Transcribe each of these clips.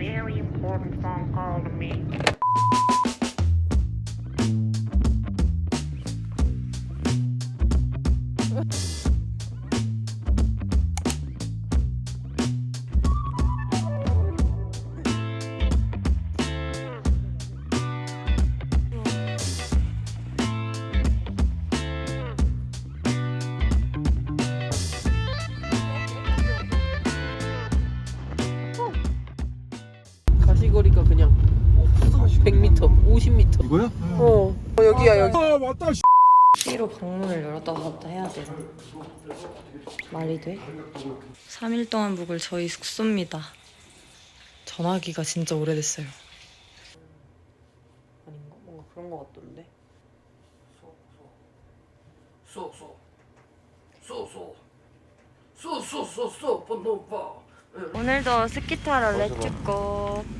very important phone call to me. 이거야? 어, 어 여기야 여기. 아 맞다. 씨. C로 방문을 열었다 닫았다 해야 돼. 말이 돼? 3일 동안 묵을 저희 숙소입니다. 전화기가 진짜 오래됐어요. 아닌가? 뭔가 그런 거 같던데. 오늘도 스키 타러 렛츠고.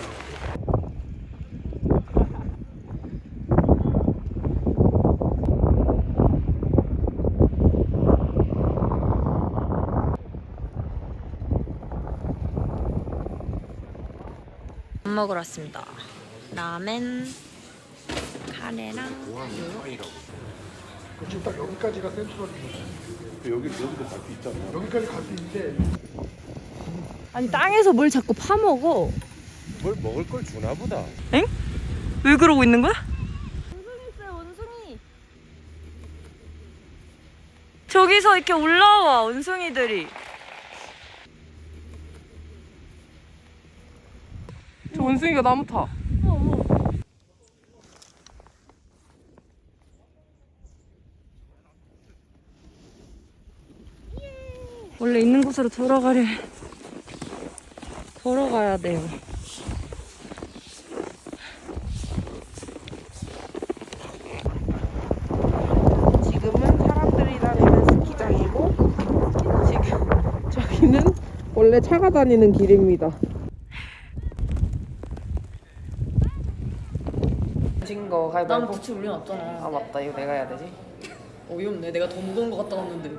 먹으러 왔습니다. 라멘, 카레랑 지금 딱 여기까지가 센트럴이고. 여기 여기도 갈 수 있잖아. 여기까지 갈 수 있는데 아니 땅에서 뭘 자꾸 파먹어? 뭘 먹을 걸 주나 보다. 왜 그러고 있는 거야? 저기서 이렇게 올라와 원숭이들이 저 원숭이가 나무 타. 원래 있는 곳으로 돌아가려 걸어가야 돼요 지금은 사람들이 다니는 스키장이고 지금 저기는 원래 차가 다니는 길입니다. 가위바위보. 부츠 올려놨잖아 아 맞다 이거 내가 해야 되지. 어이없네 내가 더 무거운 거 갖다 놨는데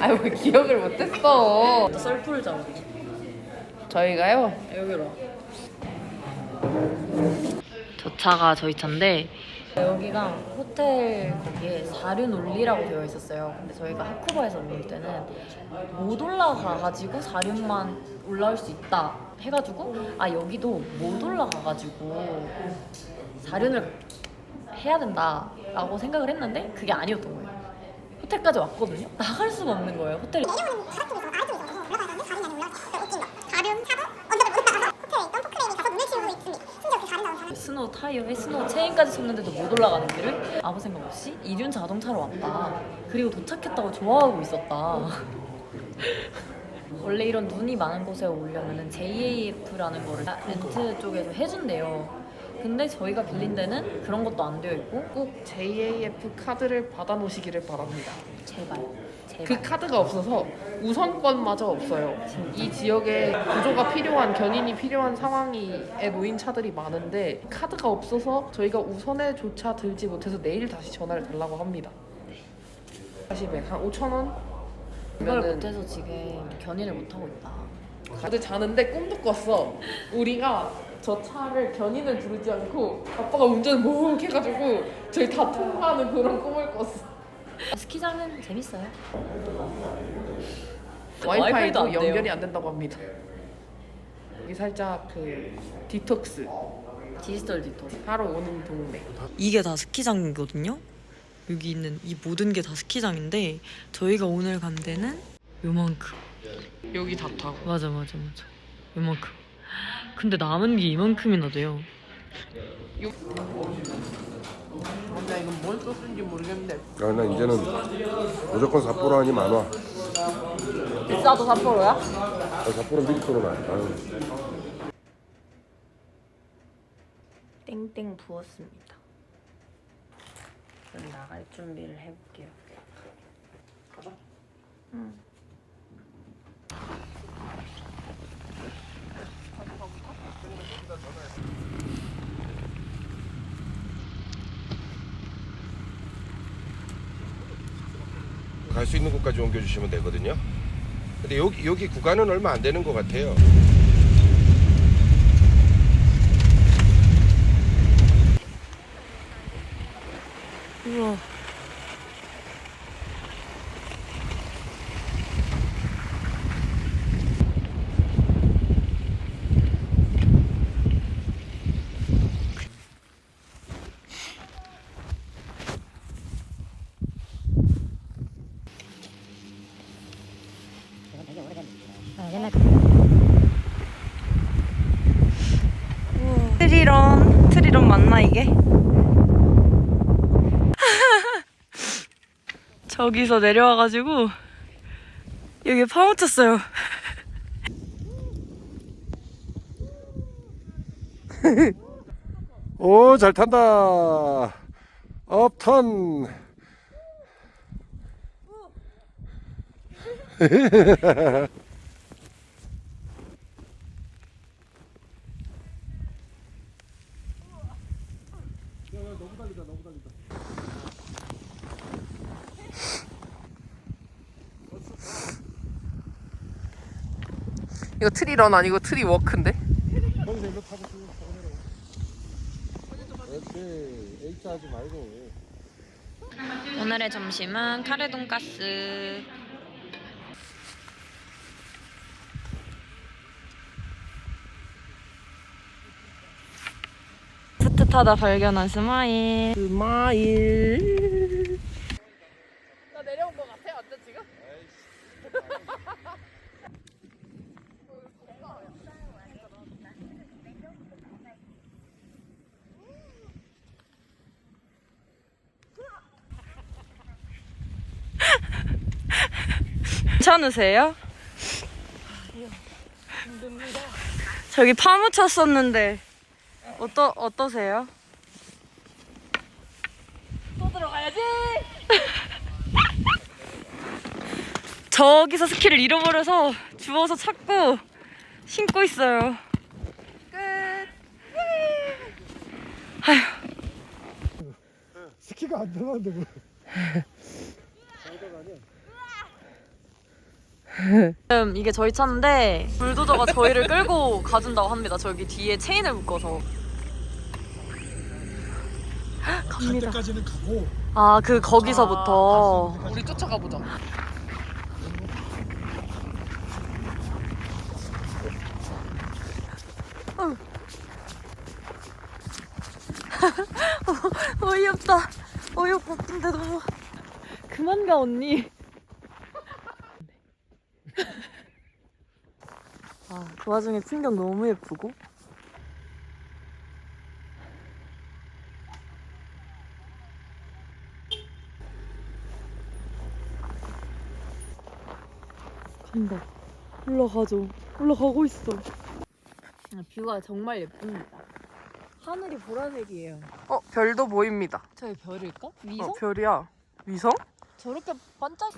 아왜 기억을 못했어. 또 썰풀을 잡아 저희가요. 여기로 저 차가 저희 차인데 여기가 호텔 거기에 사륜 올리라고 되어 있었어요. 근데 저희가 하쿠바에서 올 때는 못 올라가가지고 사륜만 올라올 수 있다 해가지고 아 여기도 못 올라가가지고 사륜을 해야 된다라고 생각을 했는데 그게 아니었던 거예요. 호텔까지 왔거든요. 나갈 수가 없는 거예요. 호텔 스노우 타이어에 스노우 체인까지 쳤는데도 못 올라가는 길을 아무 생각 없이 이륜 자동차로 왔다. 그리고 도착했다고 좋아하고 있었다. 원래 이런 눈이 많은 곳에 오려면 JAF라는 거를 렌트 쪽에서 해준대요. 근데 저희가 빌린 데는 그런 것도 안 되어 있고 꼭 JAF 카드를 받아놓으시기를 바랍니다. 제발 제발 그 카드가 없어서 우선권마저 없어요. 이 지역에 구조가 필요한 견인이 필요한 상황에 놓인 차들이 많은데 카드가 없어서 저희가 우선에조차 들지 못해서 내일 다시 전화를 달라고 합니다. 다시 한 5천 원? 그걸 그러면은 못해서 지금 견인을 못 하고 있다. 다들 자는데 꿈도 꿨어. 우리가 저 차를 견인을 부르지 않고 아빠가 운전을 몽 해가지고 저희 다 통과하는 그런 꿈을 꿨어. 스키장은 재밌어요. 와이파이도 와이파이도 안 돼요. 연결이 안 된다고 합니다. 여기 살짝 그 디톡스 디지털 디토. 하러 오는 동네. 이게 다 스키장이거든요. 여기 있는 이 모든 게 다 스키장인데 저희가 오늘 간 데는 요만큼 여기 다 타고 맞아 맞아 맞아 요만큼 근데 남은 게 이만큼이나 돼요 요... 아, 나 이건 뭔 소스인지 모르겠는데 아, 나 이제는 무조건 삿포로 아니면 안 와. 비싸도 삿포로야? 아, 삿포로 미리토로 나. 땡땡 부었습니다. 그럼 나갈 준비를 해볼게요. 갈수 있는 곳까지 옮겨주시면 되거든요. 근데 여기 여기 구간은 얼마 안 되는 것 같아요. 우와. 트리런 맞나 이게? 저기서 내려와가지고 여기 파묻혔어요. 오, 잘 탄다. 업턴. 이거 트리런 아니고 트리 워크인데? 거기서 일로 타고 쭉 타고 내려와. 그렇지. H 하지 말고. 오늘의 점심은 카레 돈가스. 스트타다 발견한 스마일. 스마일. 나 내려온 거 같아 완전 지금? 괜찮으세요? 저기 파묻혔었는데 어떠 어떠세요? 또 들어가야지. 저기서 스키를 잃어버려서 주워서 찾고 신고 있어요. 끝. 스키가 안 들어가는데 뭐. 지금 이게 저희 차인데 불도저가 저희를 끌고 가준다고 합니다. 저기 뒤에 체인을 묶어서. 갑니다. 때까지는 가고. 아, 그 거기서부터. 우리 쫓아가 보자. 어이없다. 어이없고 근데 너무 그만 가 언니. 아, 그 와중에 풍경 너무 예쁘고. 간다. 올라가죠. 올라가고 있어. 뷰가 정말 예쁩니다. 하늘이 보라색이에요. 어 별도 보입니다. 저게 별일까? 위성? 어 별이야. 위성? 저렇게 반짝.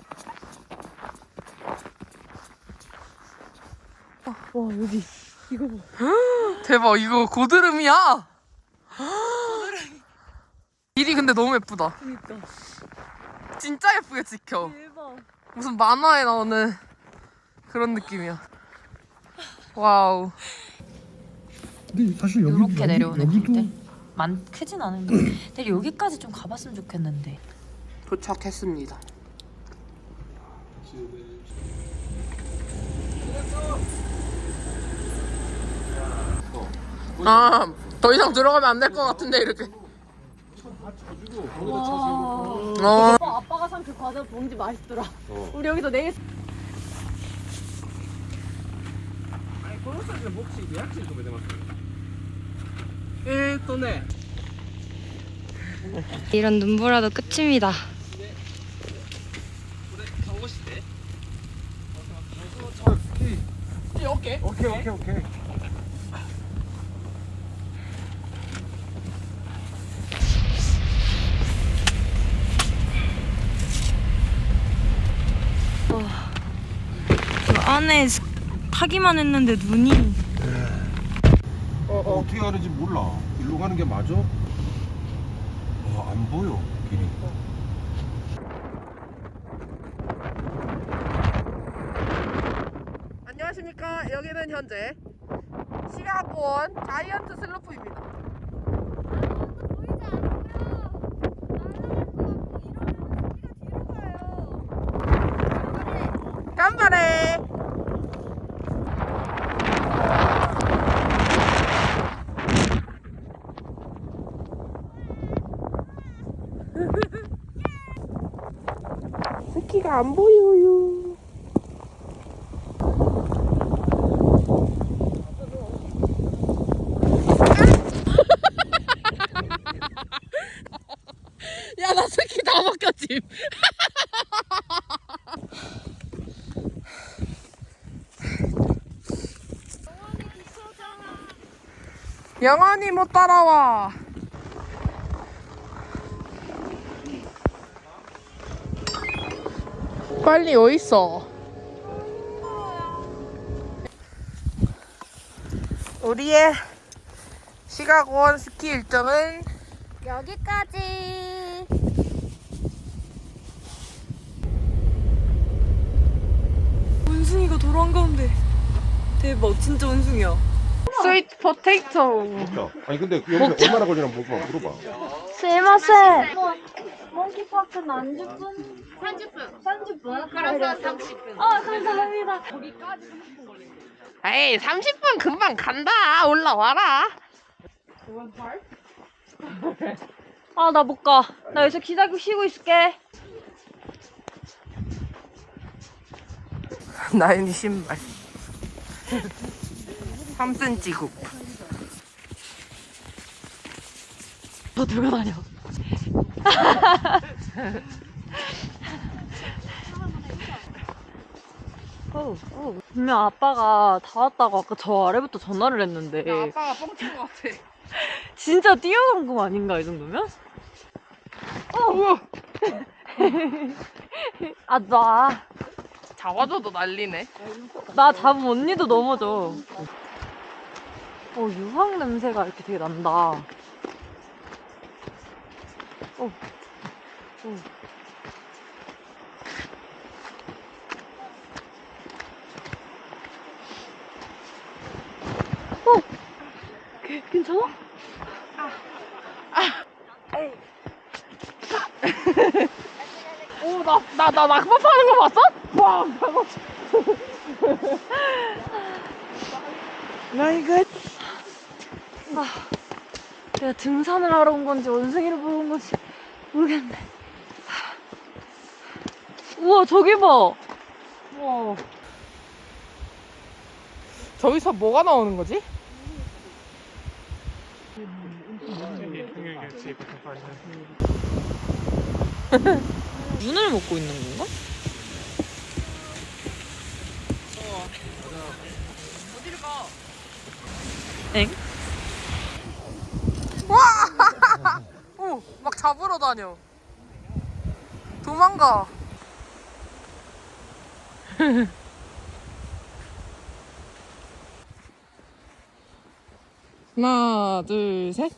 아, 와 여기 이거 봐. 대박 이거 고드름이야. 길이 근데 너무 예쁘다. 그니까 진짜 예쁘게 찍혀. 대박. 무슨 만화에 나오는 그런 느낌이야. 와우. 근데 사실 여기 이렇게 내려오는 여기도 길들. 많 크진 않은데. 되게 여기까지 좀 가봤으면 좋겠는데. 도착했습니다. 아, 더 이상 들어가면 안 될 것 같은데 이렇게. 어, 아빠 아빠가 산 그 과자 봉지 맛있더라. 우리 여기서 내일 이런 눈보라도 끝입니다. 오케이. 오케이 오케이 오케이. 저 안에 스- 타기만 했는데 눈이 어, 어. 떻게 가는지 몰라. 일로 가는 게 맞아? 어, 안 보여 길이. 안녕하십니까. 여기는 현재 시가고원 자이언트 슬로프입니다. 간발에 스키가 안 보여요. 야, 나 스키 다 벗겼지. 영원히 못 따라와. 빨리 어디 있어? 우리의 시가고원 스키 일정은 여기까지 원숭이가 도로 한가운데 대박 진짜 원숭이야 스위트 포테이토. 진짜. 아니 근데 여기 얼마나 걸리나 물어봐. 물어봐. 몽키파크는 안 10분? 30분. 30분? 그래서 30분. 아 감사합니다. 에이 30분 금방 간다. 올라와라. 아 나 못 가. 나 여기서 기다리고 쉬고 있을게. 나연이 신발. 3cm 굽너 들고 다녀 어, 어. 분명 아빠가 다 왔다고 아까 저 아래부터 전화를 했는데 아빠가 뻥친 것 같아 진짜 뛰어간 거 아닌가 이 정도면? 우와 아, 나, 잡아줘도 난리네 나 잡은 언니도 넘어져. 어, 유황 냄새가 이렇게 되게 난다. 어. 어. 어. 걔, 괜찮아? 오나 나 나나 그만 파는 거 봤어? 와 하고 나 이거 아, 내가 등산을 하러 온 건지 원숭이를 보러 온 건지 모르겠네. 우와, 저기 봐. 우와. 저기서 뭐가 나오는 거지? 눈을 먹고 있는 건가? 어디를 가? 엥? 오, 막 잡으러 다녀. 도망가. 하나, 둘, 셋.